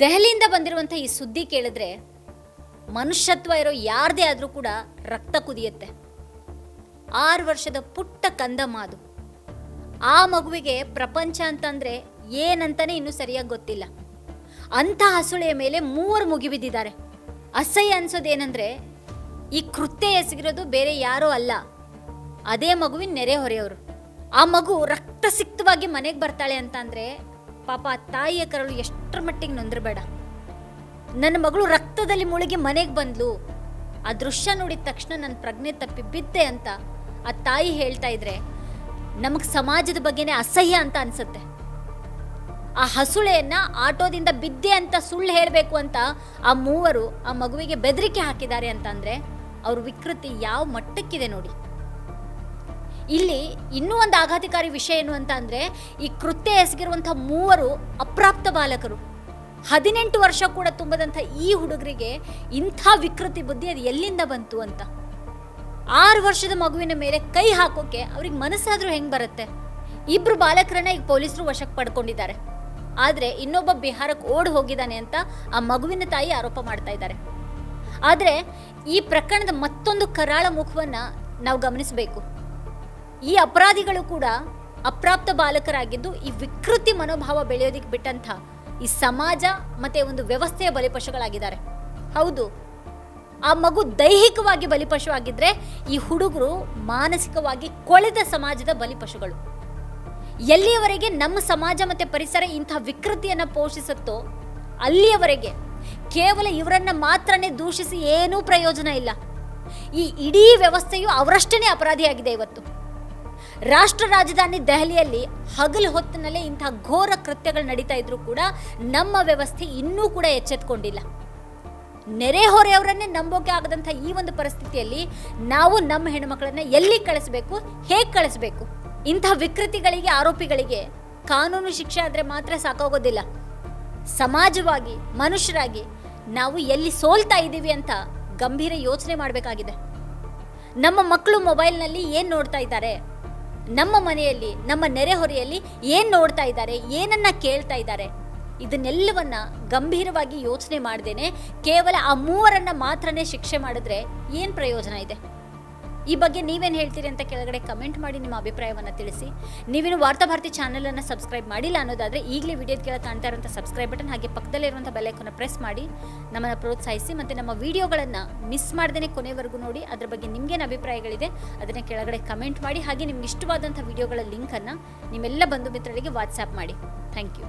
ದೆಹಲಿಯಿಂದ ಬಂದಿರುವಂಥ ಈ ಸುದ್ದಿ ಕೇಳಿದ್ರೆ ಮನುಷ್ಯತ್ವ ಇರೋ ಯಾರದೇ ಆದರೂ ಕೂಡ ರಕ್ತ ಕುದಿಯುತ್ತೆ. ಆರು ವರ್ಷದ ಪುಟ್ಟ ಕಂದ ಮಾದು. ಆ ಮಗುವಿಗೆ ಪ್ರಪಂಚ ಅಂತಂದ್ರೆ ಏನಂತಾನೆ ಇನ್ನೂ ಸರಿಯಾಗಿ ಗೊತ್ತಿಲ್ಲ. ಅಂಥ ಹಸುಳೆಯ ಮೇಲೆ ಮೂವರು ಮುಗಿಬಿದ್ದಿದ್ದಾರೆ. ಅಸಹ್ಯ ಅನ್ಸೋದೇನೆಂದ್ರೆ ಈ ಕೃತ್ಯ ಎಸಗಿರೋದು ಬೇರೆ ಯಾರೋ ಅಲ್ಲ. ಅದೇ ಮಗುವಿನ ನೆರೆಹೊರೆಯವರು ಆ ಮಗು ರಕ್ತಸಿಕ್ತವಾಗಿ ಮನೆಗೆ ಬರ್ತಾಳೆ ಅಂತ ಪಾಪ ತಾಯಿಯ ಕರಳು ಎಷ್ಟರ ಮಟ್ಟಿಗೆ ನೊಂದಿರಬೇಡ. ನನ್ನ ಮಗಳು ರಕ್ತದಲ್ಲಿ ಮುಳುಗಿ ಮನೆಗೆ ಬಂದ್ಲು. ಆ ದೃಶ್ಯ ನೋಡಿದ ತಕ್ಷಣ ನನ್ನ ಪ್ರಜ್ಞೆ ತಪ್ಪಿ ಬಿದ್ದೆ ಅಂತ ಆ ತಾಯಿ ಹೇಳ್ತಾ ಇದ್ರೆ ನಮಗೆ ಸಮಾಜದ ಬಗ್ಗೆನೇ ಅಸಹ್ಯ ಅಂತ ಅನ್ಸುತ್ತೆ. ಆ ಹಸುಳೆಯನ್ನ ಆಟೋದಿಂದ ಬಿದ್ದೆ ಅಂತ ಸುಳ್ಳು ಹೇಳಬೇಕು ಅಂತ ಆ ಮೂವರು ಆ ಮಗುವಿಗೆ ಬೆದರಿಕೆ ಹಾಕಿದ್ದಾರೆ ಅಂತ ಅಂದ್ರೆ ಅವ್ರ ವಿಕೃತಿ ಯಾವ ಮಟ್ಟಕ್ಕಿದೆ ನೋಡಿ. ಇಲ್ಲಿ ಇನ್ನೂ ಒಂದು ಆಘಾತಕಾರಿ ವಿಷಯ ಏನು ಅಂತ ಅಂದರೆ, ಈ ಕೃತ್ಯ ಎಸಗಿರುವಂಥ ಮೂವರು ಅಪ್ರಾಪ್ತ ಬಾಲಕರು. ಹದಿನೆಂಟು ವರ್ಷ ಕೂಡ ತುಂಬದಂಥ ಈ ಹುಡುಗರಿಗೆ ಇಂಥ ವಿಕೃತಿ ಬುದ್ಧಿ ಅದು ಎಲ್ಲಿಂದ ಬಂತು ಅಂತ. ಆರು ವರ್ಷದ ಮಗುವಿನ ಮೇಲೆ ಕೈ ಹಾಕೋಕೆ ಅವ್ರಿಗೆ ಮನಸ್ಸಾದರೂ ಹೆಂಗೆ ಬರುತ್ತೆ? ಇಬ್ಬರು ಬಾಲಕರನ್ನ ಈಗ ಪೊಲೀಸರು ವಶಕ್ಕೆ ಪಡ್ಕೊಂಡಿದ್ದಾರೆ. ಆದ್ರೆ ಇನ್ನೊಬ್ಬ ಬಿಹಾರಕ್ಕೆ ಓಡ್ ಹೋಗಿದ್ದಾನೆ ಅಂತ ಆ ಮಗುವಿನ ತಾಯಿ ಆರೋಪ ಮಾಡ್ತಾ ಇದ್ದಾರೆ. ಆದ್ರೆ ಈ ಪ್ರಕರಣದ ಮತ್ತೊಂದು ಕರಾಳ ಮುಖವನ್ನ ನಾವು ಗಮನಿಸಬೇಕು. ಈ ಅಪರಾಧಿಗಳು ಕೂಡ ಅಪ್ರಾಪ್ತ ಬಾಲಕರಾಗಿದ್ದು ಈ ವಿಕೃತಿ ಮನೋಭಾವ ಬೆಳೆಯೋದಿಕ್ಕೆ ಬಿಟ್ಟಂತ ಈ ಸಮಾಜ ಮತ್ತೆ ಒಂದು ವ್ಯವಸ್ಥೆಯ ಬಲಿಪಶುಗಳಾಗಿದ್ದಾರೆ. ಹೌದು, ಆ ಮಗು ದೈಹಿಕವಾಗಿ ಬಲಿಪಶು ಆಗಿದ್ರೆ ಈ ಹುಡುಗರು ಮಾನಸಿಕವಾಗಿ ಕೊಳೆದ ಸಮಾಜದ ಬಲಿಪಶುಗಳು. ಎಲ್ಲಿಯವರೆಗೆ ನಮ್ಮ ಸಮಾಜ ಮತ್ತೆ ಪರಿಸರ ಇಂತಹ ವಿಕೃತಿಯನ್ನ ಪೋಷಿಸುತ್ತೋ ಅಲ್ಲಿಯವರೆಗೆ ಕೇವಲ ಇವರನ್ನ ಮಾತ್ರನೇ ದೂಷಿಸಿ ಏನೂ ಪ್ರಯೋಜನ ಇಲ್ಲ. ಈ ಇಡೀ ವ್ಯವಸ್ಥೆಯು ಅವರಷ್ಟೇ ಅಪರಾಧಿಯಾಗಿದೆ ಇವತ್ತು. ರಾಷ್ಟ್ರ ರಾಜಧಾನಿ ದೆಹಲಿಯಲ್ಲಿ ಹಗಲು ಹೊತ್ತಿನಲ್ಲೇ ಇಂತಹ ಘೋರ ಕೃತ್ಯಗಳು ನಡೀತಾ ಇದ್ರೂ ಕೂಡ ನಮ್ಮ ವ್ಯವಸ್ಥೆ ಇನ್ನೂ ಕೂಡ ಎಚ್ಚೆತ್ಕೊಂಡಿಲ್ಲ. ನೆರೆಹೊರೆಯವರನ್ನೇ ನಂಬೋಕೆ ಆಗದಂಥ ಈ ಒಂದು ಪರಿಸ್ಥಿತಿಯಲ್ಲಿ ನಾವು ನಮ್ಮ ಹೆಣ್ಣುಮಕ್ಕಳನ್ನ ಎಲ್ಲಿ ಕಳಿಸ್ಬೇಕು, ಹೇಗೆ ಕಳಿಸ್ಬೇಕು? ಇಂಥ ವಿಕೃತಿಗಳಿಗೆ, ಆರೋಪಿಗಳಿಗೆ ಕಾನೂನು ಶಿಕ್ಷೆ ಆದರೆ ಮಾತ್ರ ಸಾಕಾಗೋದಿಲ್ಲ. ಸಮಾಜವಾಗಿ, ಮನುಷ್ಯರಾಗಿ ನಾವು ಎಲ್ಲಿ ಸೋಲ್ತಾ ಇದ್ದೀವಿ ಅಂತ ಗಂಭೀರ ಯೋಚನೆ ಮಾಡಬೇಕಾಗಿದೆ. ನಮ್ಮ ಮಕ್ಕಳು ಮೊಬೈಲ್ನಲ್ಲಿ ಏನು ನೋಡ್ತಾ ಇದ್ದಾರೆ? ನಮ್ಮ ಮನೆಯಲ್ಲಿ, ನಮ್ಮ ನೆರೆಹೊರೆಯಲ್ಲಿ ಏನು ನೋಡ್ತಾ ಇದ್ದಾರೆ, ಏನನ್ನ ಕೇಳ್ತಾ ಇದ್ದಾರೆ, ಇದನ್ನೆಲ್ಲವನ್ನ ಗಂಭೀರವಾಗಿ ಯೋಚನೆ ಮಾಡ್ದೇನೆ ಕೇವಲ ಆ ಮೂವರನ್ನ ಮಾತ್ರನೇ ಶಿಕ್ಷೆ ಮಾಡಿದ್ರೆ ಏನು ಪ್ರಯೋಜನ ಇದೆ? ಈ ಬಗ್ಗೆ ನೀವೇನು ಹೇಳ್ತೀರಿ ಅಂತ ಕೆಳಗಡೆ ಕಮೆಂಟ್ ಮಾಡಿ ನಿಮ್ಮ ಅಭಿಪ್ರಾಯವನ್ನು ತಿಳಿಸಿ. ನೀವೇನು ವಾರ್ತಾಭಾರತಿ ಚಾನಲನ್ನು ಸಬ್ಸ್ಕ್ರೈಬ್ ಮಾಡಿಲ್ಲ ಅನ್ನೋದಾದರೆ ಈಗಲೇ ವಿಡಿಯೋದ ಕೆಳಗೆ ಕಾಣ್ತಾ ಇರುವಂಥ ಸಬ್ಸ್ಕ್ರೈಬ್ ಬಟನ್ ಹಾಗೆ ಪಕ್ಕದಲ್ಲಿರುವಂಥ ಬೆಲೈಕನ್ನು ಪ್ರೆಸ್ ಮಾಡಿ. ನಮ್ಮನ್ನು ಪ್ರೋತ್ಸಾಹಿಸಿ ಮತ್ತು ನಮ್ಮ ವಿಡಿಯೋಗಳನ್ನು ಮಿಸ್ ಮಾಡ್ದೇ ಕೊನೆವರೆಗೂ ನೋಡಿ. ಅದರ ಬಗ್ಗೆ ನಿಮಗೇನು ಅಭಿಪ್ರಾಯಗಳಿದೆ ಅದನ್ನು ಕೆಳಗಡೆ ಕಮೆಂಟ್ ಮಾಡಿ. ಹಾಗೆ ನಿಮ್ಗೆ ಇಷ್ಟವಾದಂಥ ವಿಡಿಯೋಗಳ ಲಿಂಕನ್ನು ನಿಮ್ಮೆಲ್ಲ ಬಂಧು ಮಿತ್ರರಿಗೆ ವಾಟ್ಸ್ಆ್ಯಪ್ ಮಾಡಿ. Thank you